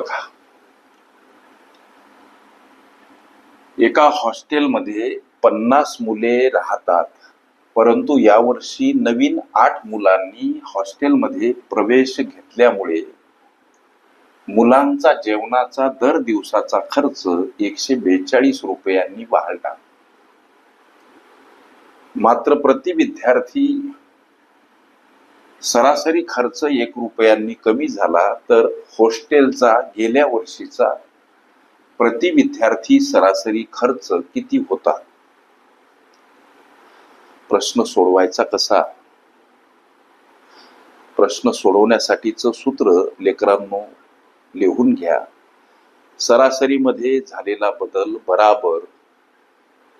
बघा. एका हॉस्टेलमध्ये पन्नास मुले राहतात परंतु यावर्षी नवीन आठ मुलांनी हॉस्टेलमध्ये प्रवेश घेतल्यामुळे मुलांचा जेवणाचा दर दिवसाचा खर्च एकशे बेचाळीस रुपयांनी वाढला. मात्र प्रति विद्यार्थी सरासरी खर्च एक रुपयांनी कमी झाला तर हॉस्टेलचा गेल्या वर्षीचा प्रति विद्यार्थी सरासरी खर्च किती होता? प्रश्न सोडवायचा कसा? प्रश्न सोडवण्यासाठीचं सूत्र लेकरांनो लिहून घ्या. सरासरीमध्ये झालेला बदल बराबर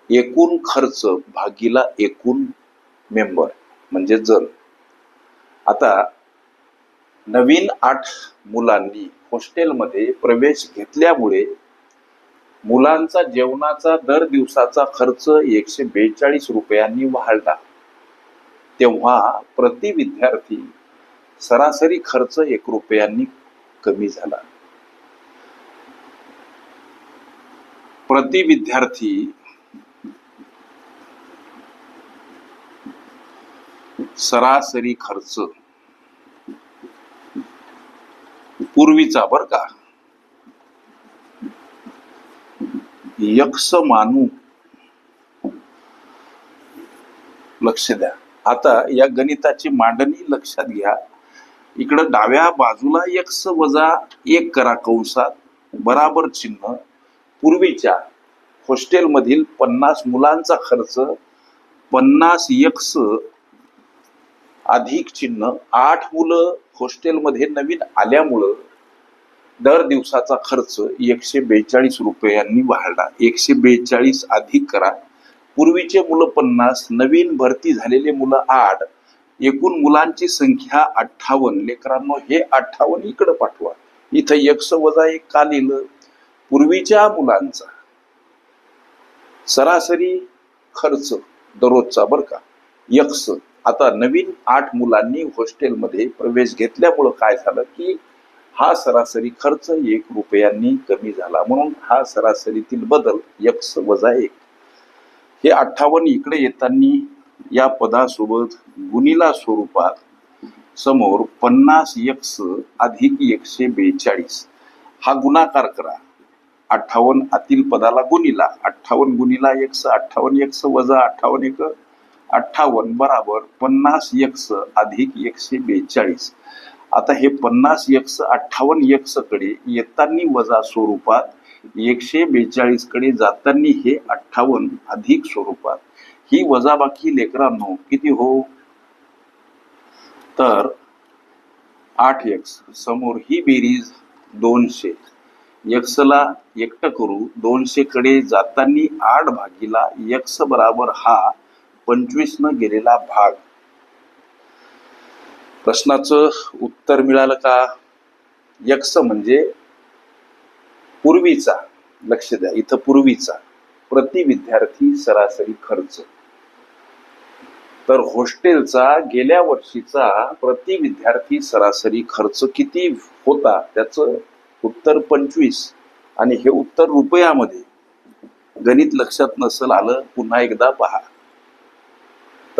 एकूण खर्च भागीला एकूण मेंबर म्हणजे जर आता नवीन आठ मुलांनी हॉस्टेलमध्ये प्रवेश घेतल्यामुळे मुलांचा जेवणाचा दर दिवसाचा खर्च एकशे बेचाळीस रुपयांनी वाढला. तेव्हा प्रति विद्यार्थी सरासरी खर्च एक रुपयांनी कमी झाला. प्रति विद्यार्थी सरासरी खर्च पूर्वीचा बर का. यक्ष मानू. लक्ष द्या. आता या गणिताची मांडणी लक्षात घ्या. इकडं डाव्या बाजूला यक्ष वजा एक करा कंसात बराबर चिन्ह. पूर्वीच्या हॉस्टेलमधील पन्नास मुलांचा खर्च पन्नास यक्ष अधिक चिन्ह. आठ मुलं हॉस्टेलमध्ये नवीन आल्यामुळं दर दिवसाचा खर्च एकशे बेचाळीस रुपयांनी वाढला. एकशे बेचाळीस अधिक करा. पूर्वीचे मुलं पन्नास नवीन भरती झालेले मुलं आठ. एकूण मुलांची संख्या अठ्ठावन्न. लेकरांनो हे अठ्ठावन्न इकडं पाठवा. इथं एकशे वजा एक का लिहिलं? पूर्वीच्या मुलांचा सरासरी खर्च दररोजचा बर का. यक्ष आता नवीन आठ मुलांनी हॉस्टेलमध्ये प्रवेश घेतल्यामुळं काय झालं की हा सरासरी खर्च एक रुपयांनी कमी झाला. म्हणून हा सरासरीतील बदल यक्स वजा एक. हे अठ्ठावन्न इकडे येताना या पदासोबत गुणिला स्वरूपात समोर पन्नास यक्स अधिक एकशे बेचाळीस. हा गुणाकार करा. अठ्ठावन्न आतील पदाला गुणिला. अठ्ठावन्न गुणिला एक्स अठ्ठावन्न एक्स वजा अठ्ठावन्न एक. अठ्ठावन्न बराबर पन्नास एक्स अधिक एकशे बेचाळीस. आता हे पन्नास एक्स अठ्ठावन्न एक्सकडे येताना वजा स्वरूपात एकशे बेचाळीसकडे हे अठ्ठावन्न अधिक स्वरूपात. ही वजाबाकी लेकरांनो किती हो? तर आठ एक्स समोर ही बेरीज दोनशे. यक्सला एकटं करू दोनशे कडे जाताना आठ भागीला यक्स बराबर हा पंचवीस न गेलेला भाग. प्रश्नाचं उत्तर मिळालं का? यक्ष म्हणजे पूर्वीचा लक्ष द्या इथं पूर्वीचा. प्रति विद्यार्थी सरासरी खर्च. तर हॉस्टेलचा गेल्या वर्षीचा प्रति विद्यार्थी सरासरी खर्च किती होता? त्याचं उत्तर पंचवीस. आणि हे उत्तर रुपयामध्ये गणित लक्षात नसल आलं पुन्हा एकदा पहा.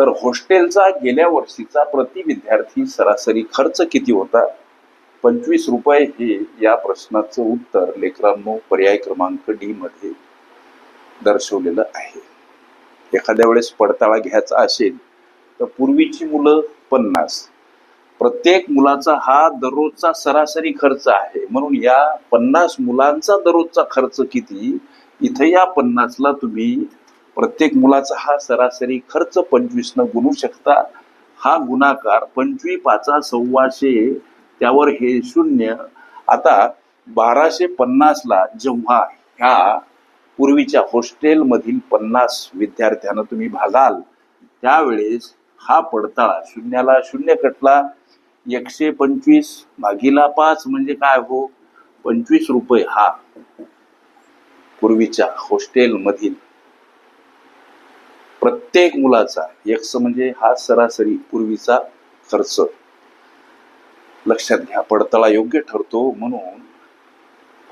तर हॉस्टेलचा गेल्या वर्षीचा प्रति विद्यार्थी सरासरी खर्च किती होता? पंचवीस रुपये हे या प्रश्नाचं उत्तर लेकरांनो पर्याय क्रमांक डी मध्ये दर्शवलेलं आहे. एखाद्या वेळेस पडताळा घ्यायचा असेल तर पूर्वीची मुलं पन्नास. प्रत्येक मुलाचा हा दररोजचा सरासरी खर्च आहे. म्हणून या पन्नास मुलांचा दररोजचा खर्च किती? इथं या पन्नासला तुम्ही प्रत्येक मुलाचा हा सरासरी खर्च पंचवीस न गुणू शकता. हा गुणाकार पंचवी पाचा सव्वाशे त्यावर हे शून्य. आता बाराशे पन्नासला जेव्हा ह्या पूर्वीच्या हॉस्टेलमधील पन्नास विद्यार्थ्यांना तुम्ही भागाल त्यावेळेस हा पडताळा शून्याला शून्य कटला. एकशे पंचवीस भागीला पाच म्हणजे काय हो? पंचवीस रुपये हा पूर्वीच्या हॉस्टेलमधील प्रत्येक मुलाचा एक्स म्हणजे हा सरासरी पूर्वीचा खर्च. लक्षात घ्या पडताळा योग्य ठरतो म्हणून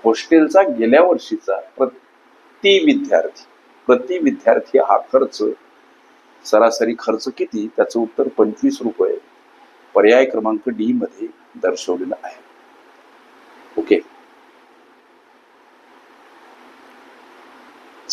हॉस्टेलचा गेल्या वर्षीचा प्रति विद्यार्थी प्रति विद्यार्थी हा खर्च सरासरी खर्च किती? त्याचं उत्तर पंचवीस रुपये पर्याय क्रमांक डी मध्ये दर्शवलेलं आहे ओके